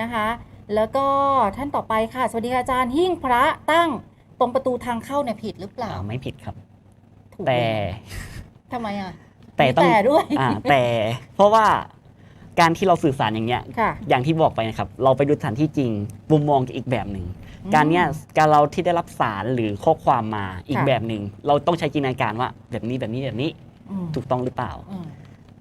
นะคะ แล้วก็ท่านต่อไปค่ะ สวัสดีค่ะอาจารย์หิ้งพระตั้งตรงประตูทางเข้าเนี่ยผิดหรือเปล่าอ่าไม่ผิดครับ ถูกแต่ทำไมอะแต่มีต้องแต่ด้วยอ่าแต่เพราะว่าการที่เราสื่อสารอย่างเงี้ยค่ะอย่างที่บอกไปนะครับ เราไปดูสถานที่จริงมุมมองอีกแบบหนึ่งอืมการเนี้ยการเราที่ได้รับสารหรือข้อความมาอีกค่ะแบบหนึ่ง เราต้องใช้จินตนาการว่าแบบนี้แบบนี้แบบนี้อืมถูกต้องหรือเปล่า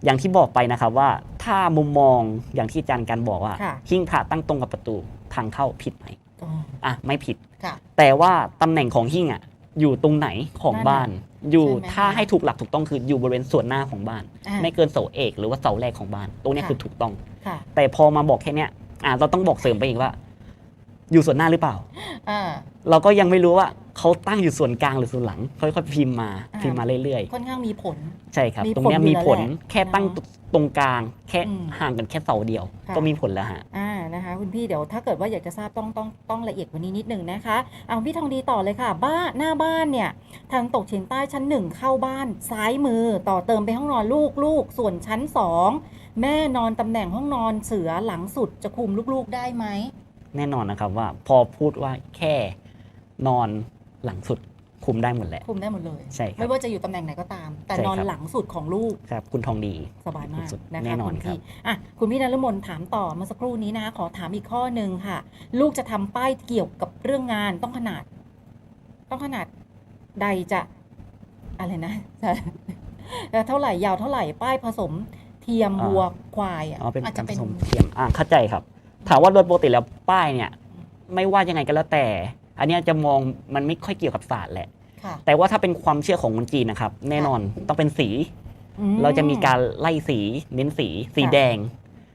อืมอย่างที่บอกไปนะครับว่าถ้ามุมมองอย่างที่อาจารย์การบอกว่า ค่ะ หิ้งพระตั้งตรงกับประตูทางเข้าผิดไหมอ๋ออะไม่ผิด ค่ะ แต่ว่าตำแหน่งของหิ้งอะอยู่ตรงไหนของนั่นน่ะบ้าน อยู่ใช่ไหมถ้าคะให้ถูกหลักถูกต้องคืออยู่บริเวณส่วนหน้าของบ้าน อ่าไม่เกินเสาเอก หรือว่าเสาแรกของบ้าน ตรงเนี้ยค่ะ คือถูกต้อง ค่ะแต่พอมาบอกแค่เนี้ยอ่าเราต้องบอกเสริมไปอีกว่า อยู่ส่วนหน้าหรือเปล่า อ่า เราก็ยังไม่รู้ว่า เขาตั้งอยู่ส่วนกลางหรือส่วนหลังค่อยๆพิมพ์มาอ่า พิมพ์มาเรื่อยค่อนข้างมีผล ๆ ใช่ครับ มีตรงเนี้ยผลอยู่มีผลแล้วแหละแค่ตั้งเนอะตรงกลาง แค่อืมห่างกันแค่เสาเดียว ค่ะ ก็มีผลแล้วฮะ อ่านะคะคุณพี่เดี๋ยวถ้าเกิดว่าอยากจะทราบต้องต้องต้องละเอียดกว่านี้นิดหนึ่งนะคะเอาพี่ทองดีต่อเลยค่ะ บ้านหน้าบ้านเนี่ยทางตกเฉียงใต้ชั้นหนึ่งเข้าบ้านซ้ายมือต่อเติมไปห้องนอนลูกลูกส่วนชั้นสองแม่นอนตำแหน่งห้องนอนเสือหลังสุดจะคุมลูกๆได้ไหม แน่นอนนะครับว่าพอพูดว่าแค่นอน หลังสุดคุมได้หมดแหละ คุมได้หมดเลยใช่ครับไม่ว่าจะอยู่ตำแหน่งไหนก็ตาม แต่ใช่นอนครับ หลังสุดของลูก ครับ คุณทองดี สบายมากสุดนะคะแน่นอนคุณครับพี่อะคุณพี่นรมนถามต่อเมื่อสักครู่นี้นะคะขอถามอีกข้อหนึ่งค่ะ ลูกจะทำป้ายเกี่ยวกับเรื่องงานต้องขนาด ต้องขนาดใดจะอะไรนะจะเท่าไหร่ยาวเท่าไหร่ป้ายผสมเทียมอ่า วัวควายอะอ๋อเป็นอาจกาจะรผเป็นสมเทียมอ่าเข้าใจครับ ถามว่าโดยปกติแล้วป้ายเนี่ย ไม่ว่ายังไงก็แล้วแต่ อันเนี้ยจะมองมันไม่ค่อยเกี่ยวกับศาสตร์แหละ ค่ะแต่ว่าถ้าเป็นความเชื่อของคนจีนนะครับ แน่นอนต้องเป็นสี อืเราจะมีการไล่สีเน้นสีสีค่ะแดง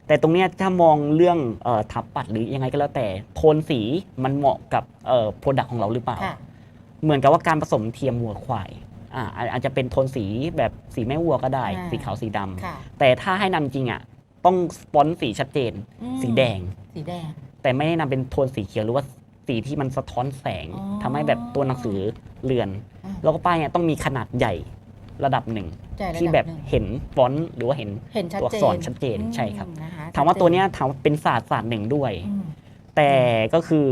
แต่ตรงเนี้ยถ้ามองเรื่องเอ่อทับปัดหรือยังไงก็แล้วแต่ โทนสีมันเหมาะกับเอ่อโปรดักของเราหรือเปล่า ค่ะ เหมือนกับว่าการผสมเทียมวัวควายอ่าอาอาจจะเป็นโทนสีแบบสีแม่วัวก็ได้ อ่า สีขาวสีดำค่ะแต่ถ้าให้นำจริงอะต้องสปอนสีชัดเจน อืมสีแดง สีแดง แต่ไม่ได้นำเป็นโทนสีเขียวหรือว่า สีที่มันสะท้อนแสงอ๋อ ทำให้แบบตัวหนังสือเลือน อ่าแล้วก็ป้ายเนี่ยต้องมีขนาดใหญ่ระดับหนึ่งใจระที่ดัแบบหนึ่งเห็นฟอนต์หรือว่าเห็น เห็นชัดตัวอัเจกษรนชัดเจนอืใช่ครับนะคะถามว่าชัดตัวจเนี้ยถามว่าเป็นศาสตร์ศาสตร์หนึ่งด้วย อืมแต่ก็คือ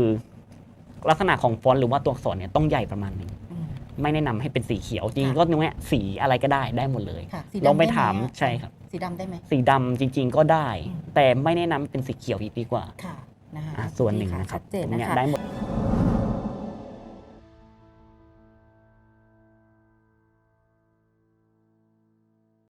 ลักษณะของฟอนต์หรือว่าตัวอักษรเนี่ยต้องใหญ่ประมาณหนึ่งอืม ไม่แนะนำให้เป็นสีเขียวจริงค่ะ ๆก็ตรงเนี้ยสีอะไรก็ได้ได้หมดเลยค่ะสีดำลองไปด้หถามอะใช่ครับ สีดำได้ไหม สีดำจริง ๆ ก็ได้ อืม แต่ไม่แนะนำเป็นสีเขียวดีกว่าค่ะนะคะอะส่วนหนึ่งนะครับชัดเจนตรงนะเนี้ยคะ ได้หมด